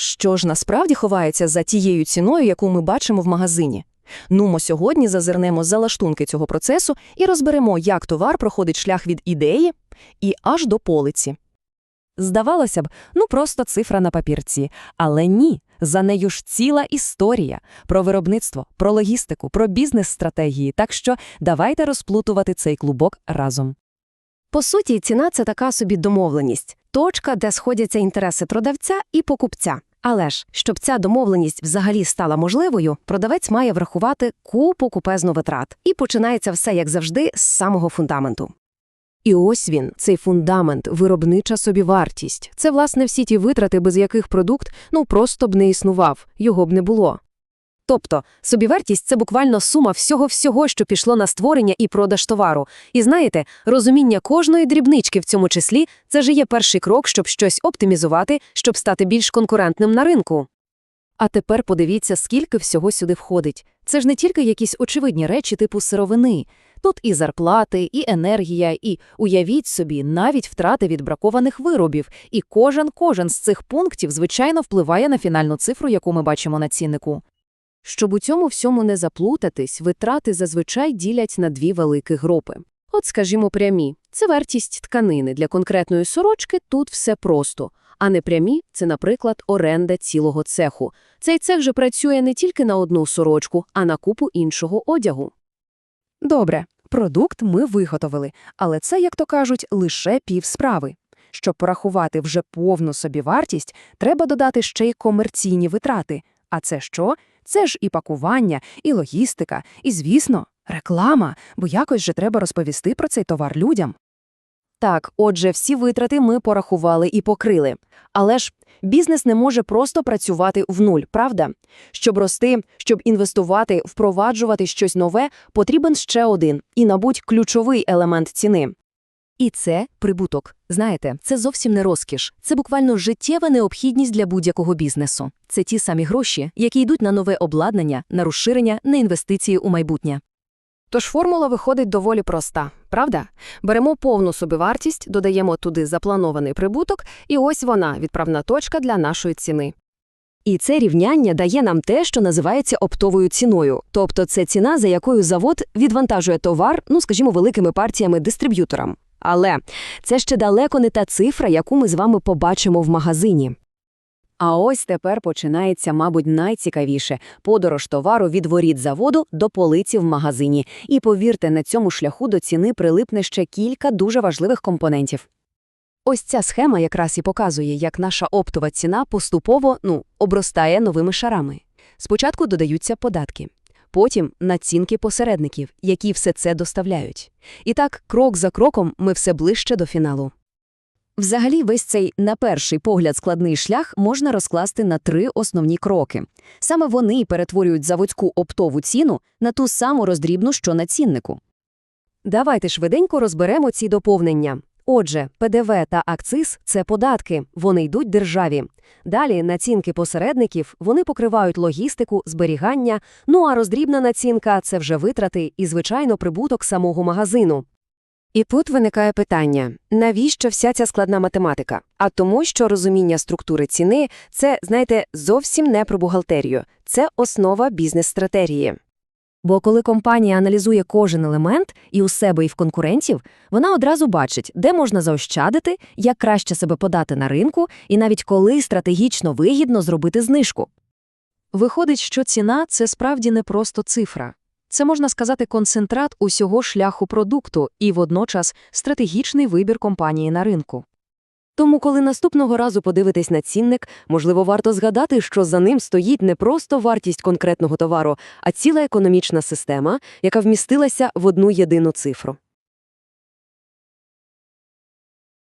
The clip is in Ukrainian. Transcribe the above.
Що ж насправді ховається за тією ціною, яку ми бачимо в магазині? Нумо сьогодні зазирнемо за лаштунки цього процесу і розберемо, як товар проходить шлях від ідеї і аж до полиці. Здавалося б, ну просто цифра на папірці. Але ні, за нею ж ціла історія про виробництво, про логістику, про бізнес-стратегії. Так що давайте розплутувати цей клубок разом. По суті, ціна це така собі домовленість, точка, де сходяться інтереси продавця і покупця. Але ж, щоб ця домовленість взагалі стала можливою, продавець має врахувати купу купезну витрат. І починається все, як завжди, з самого фундаменту. І ось він, цей фундамент, виробнича собівартість. Це, власне, всі ті витрати, без яких продукт ну просто б не існував, його б не було. Тобто, собівартість це буквально сума всього-всього, що пішло на створення і продаж товару. І знаєте, розуміння кожної дрібнички в цьому числі це ж є перший крок, щоб щось оптимізувати, щоб стати більш конкурентним на ринку. А тепер подивіться, скільки всього сюди входить. Це ж не тільки якісь очевидні речі типу сировини. Тут і зарплати, і енергія, і, уявіть собі, навіть втрати від бракованих виробів. І кожен-кожен з цих пунктів, звичайно, впливає на фінальну цифру, яку ми бачимо на ціннику. Щоб у цьому всьому не заплутатись, витрати зазвичай ділять на дві великі групи. От, скажімо, прямі – це вартість тканини для конкретної сорочки, тут все просто. А непрямі – це, наприклад, оренда цілого цеху. Цей цех же працює не тільки на одну сорочку, а на купу іншого одягу. Добре, продукт ми виготовили, але це, як то кажуть, лише пів справи. Щоб порахувати вже повну собівартість, треба додати ще й комерційні витрати. А це що? Це ж і пакування, і логістика, і, звісно, реклама, бо якось же треба розповісти про цей товар людям. Так, отже, всі витрати ми порахували і покрили. Але ж бізнес не може просто працювати в нуль, правда? Щоб рости, щоб інвестувати, впроваджувати щось нове, потрібен ще один і, мабуть, ключовий елемент ціни. І це прибуток. Знаєте, це зовсім не розкіш. Це буквально життєва необхідність для будь-якого бізнесу. Це ті самі гроші, які йдуть на нове обладнання, на розширення, на інвестиції у майбутнє. Тож формула виходить доволі проста, правда? Беремо повну собівартість, додаємо туди запланований прибуток, і ось вона, відправна точка для нашої ціни. І це рівняння дає нам те, що називається оптовою ціною, тобто це ціна, за якою завод відвантажує товар, ну скажімо, великими партіями дистриб'юторам. Але це ще далеко не та цифра, яку ми з вами побачимо в магазині. А ось тепер починається, мабуть, найцікавіше – подорож товару від воріт заводу до полиці в магазині. І повірте, на цьому шляху до ціни прилипне ще кілька дуже важливих компонентів. Ось ця схема якраз і показує, як наша оптова ціна поступово, ну, обростає новими шарами. Спочатку додаються податки. Потім націнки посередників, які все це доставляють. І так, крок за кроком, ми все ближче до фіналу. Взагалі, весь цей, на перший погляд, складний шлях можна розкласти на три основні кроки. Саме вони перетворюють заводську оптову ціну на ту саму роздрібну, що на ціннику. Давайте швиденько розберемо ці доповнення. Отже, ПДВ та акциз – це податки, вони йдуть державі. Далі націнки посередників, вони покривають логістику, зберігання, ну а роздрібна націнка – це вже витрати і, звичайно, прибуток самого магазину. І тут виникає питання, навіщо вся ця складна математика? А тому, що розуміння структури ціни – це, знаєте, зовсім не про бухгалтерію, це основа бізнес-стратегії. Бо коли компанія аналізує кожен елемент і у себе, і в конкурентів, вона одразу бачить, де можна заощадити, як краще себе подати на ринку, і навіть коли стратегічно вигідно зробити знижку. Виходить, що ціна – це справді не просто цифра. Це, можна сказати, концентрат усього шляху продукту і водночас стратегічний вибір компанії на ринку. Тому, коли наступного разу подивитесь на цінник, можливо, варто згадати, що за ним стоїть не просто вартість конкретного товару, а ціла економічна система, яка вмістилася в одну єдину цифру.